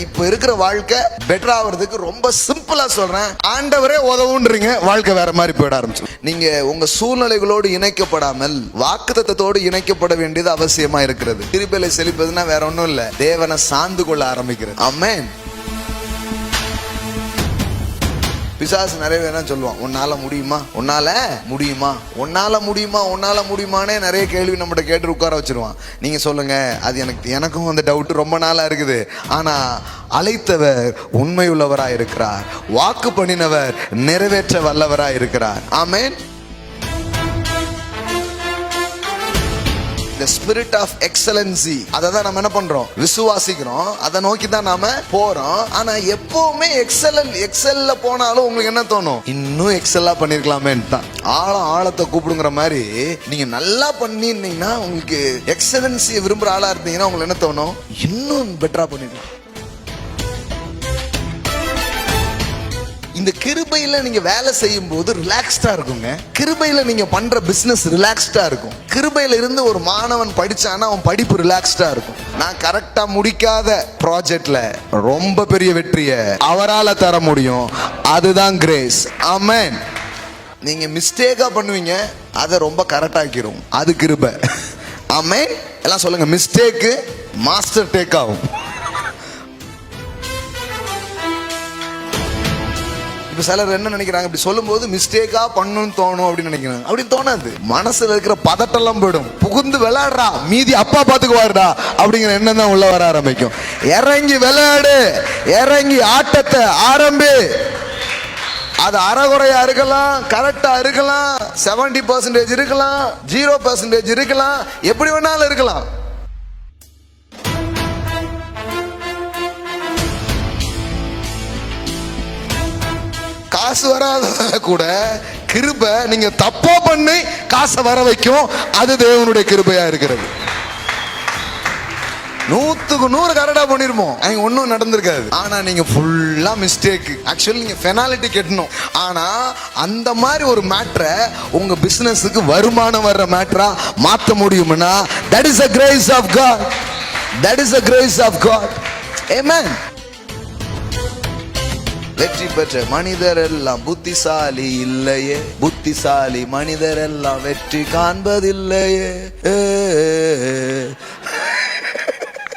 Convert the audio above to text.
இப்ப இருக்கிற வாழ்க்கை பெட்டர் ஆகுறதுக்கு ரொம்ப சிம்பிளா சொல்றேன். ஆண்டவரே உதவுன்றீங்க வாழ்க்கை வேற மாதிரி போயிட ஆரம்பிச்சு நீங்க உங்க சூழ்நிலைகளோடு இணைக்கப்படாமல் வாக்குத்தத்தோடு இணைக்கப்பட வேண்டியது அவசியமா இருக்கிறது. திருப்பலை செழிப்பதுன்னா வேற ஒன்றும் இல்ல தேவனை சார்ந்து கொள்ள ஆரம்பிக்கிறது. ஆமென் பிசாசு நிறைய பேர் என்ன சொல்லுவான் உன்னால முடியுமா? உன்னால முடியுமா? உன்னால முடியுமா? உன்னால முடியுமானே நிறைய கேள்வி நம்மகிட்ட கேட்டு உட்கார வச்சிருவான். நீங்க சொல்லுங்க. அது எனக்கு எனக்கும் அந்த டவுட் ரொம்ப நாளா இருக்குது. ஆனா அழைத்தவர் உண்மையுள்ளவராக இருக்கிறார் வாக்கு பண்ணினவர் நிறைவேற்ற வல்லவராய் இருக்கிறார் ஆமென். ஸ்பிரிட் ஆஃப் எக்ஸலன்சி அதை தான் நம்ம என்ன பண்றோம்? விசுவாசிக்கிறோம். அதை நோக்கி தான் நாம போறோம். ஆனா எப்பவுமே எக்ஸலன் எக்ஸல்ல போனாலும் உங்களுக்கு என்ன தோணும்? இன்னும் எக்ஸல்லா பண்ணிருக்கலாமே தான். ஆழம் ஆழத்தை கூப்பிடுங்கிற மாதிரி நீங்க நல்லா பண்ணிருந்தீங்கன்னா உங்களுக்கு எக்ஸலன்சியை விரும்புற ஆளா இருந்தீங்கன்னா உங்களுக்கு என்ன தோணும்? இன்னும் பெட்டரா பண்ணிடலாம். இந்த கிருபையில நீங்க வேலை செய்யும் போது ரிலாக்ஸ்டா இருக்குங்க. கிருபையில நீங்க பண்ற பிசினஸ் ரிலாக்ஸ்டா இருக்கும். கிருபையில இருந்து ஒரு மாணவன் படிச்சானா அவன் படிப்பு ரிலாக்ஸ்டா இருக்கும். நான் கரெக்டா முடிக்காத ப்ராஜெக்ட்ல ரொம்ப பெரிய வெற்றியை அவரால தர முடியும். அதுதான் கிரேஸ் ஆமென் நீங்க மிஸ்டேக்கா பண்ணுவீங்க அதை ரொம்ப கரெக்டாக்கிரும் அது கிருபை. ஆமென் எல்லாம் சொல்லுங்க மிஸ்டேக்கு மாஸ்டர் டேக் ஆகும். இப்போ சிலர் என்ன நினைக்கிறாங்க? இப்படி சொல்லும்போது மிஸ்டேக்காக பண்ணணும்னு தோணும் அப்படின்னு நினைக்கிறாங்க அப்படி தோணாது. மனசில் இருக்கிற பதட்டெல்லாம் போயிடும். புகுந்து விளையாடுறா. மீதி அப்பா பார்த்துக்குவாருடா அப்படிங்கிற எண்ணம் தான் உள்ள வர ஆரம்பிக்கும். இறங்கி விளையாடு. இறங்கி ஆட்டத்தை ஆரம்பி. அது அறகுறையா இருக்கலாம் கரெக்டா இருக்கலாம் செவன்டி பர்சன்டேஜ் இருக்கலாம் ஜீரோ பர்சன்டேஜ் இருக்கலாம் எப்படி வேணாலும் இருக்கலாம். காசு வராத கூட கிருபை நீங்க தப்பா பண்ணி காசை வர வைக்கும். அது தேவனுடைய கிருபையா இருக்கிறது. நூத்துக்கு நூறு கரெக்டா பண்ணிருப்போம் அங்க ஒன்றும் நடந்திருக்காது. ஆனா நீங்க ஃபுல்லா மிஸ்டேக் ஆக்சுவலி நீங்க பெனாலிட்டி கட்டணும். ஆனா அந்த மாதிரி ஒரு மேட்ரை உங்க பிசினஸுக்கு வருமானம் வர்ற மேட்ரா மாத்த முடியும்னா that is a grace of God that is a grace of God ஏமேன் வெற்றி பெற்ற மனிதர் எல்லாம் புத்திசாலி இல்லையே. புத்திசாலி மனிதர் எல்லாம் வெற்றி காண்பதில்லையே.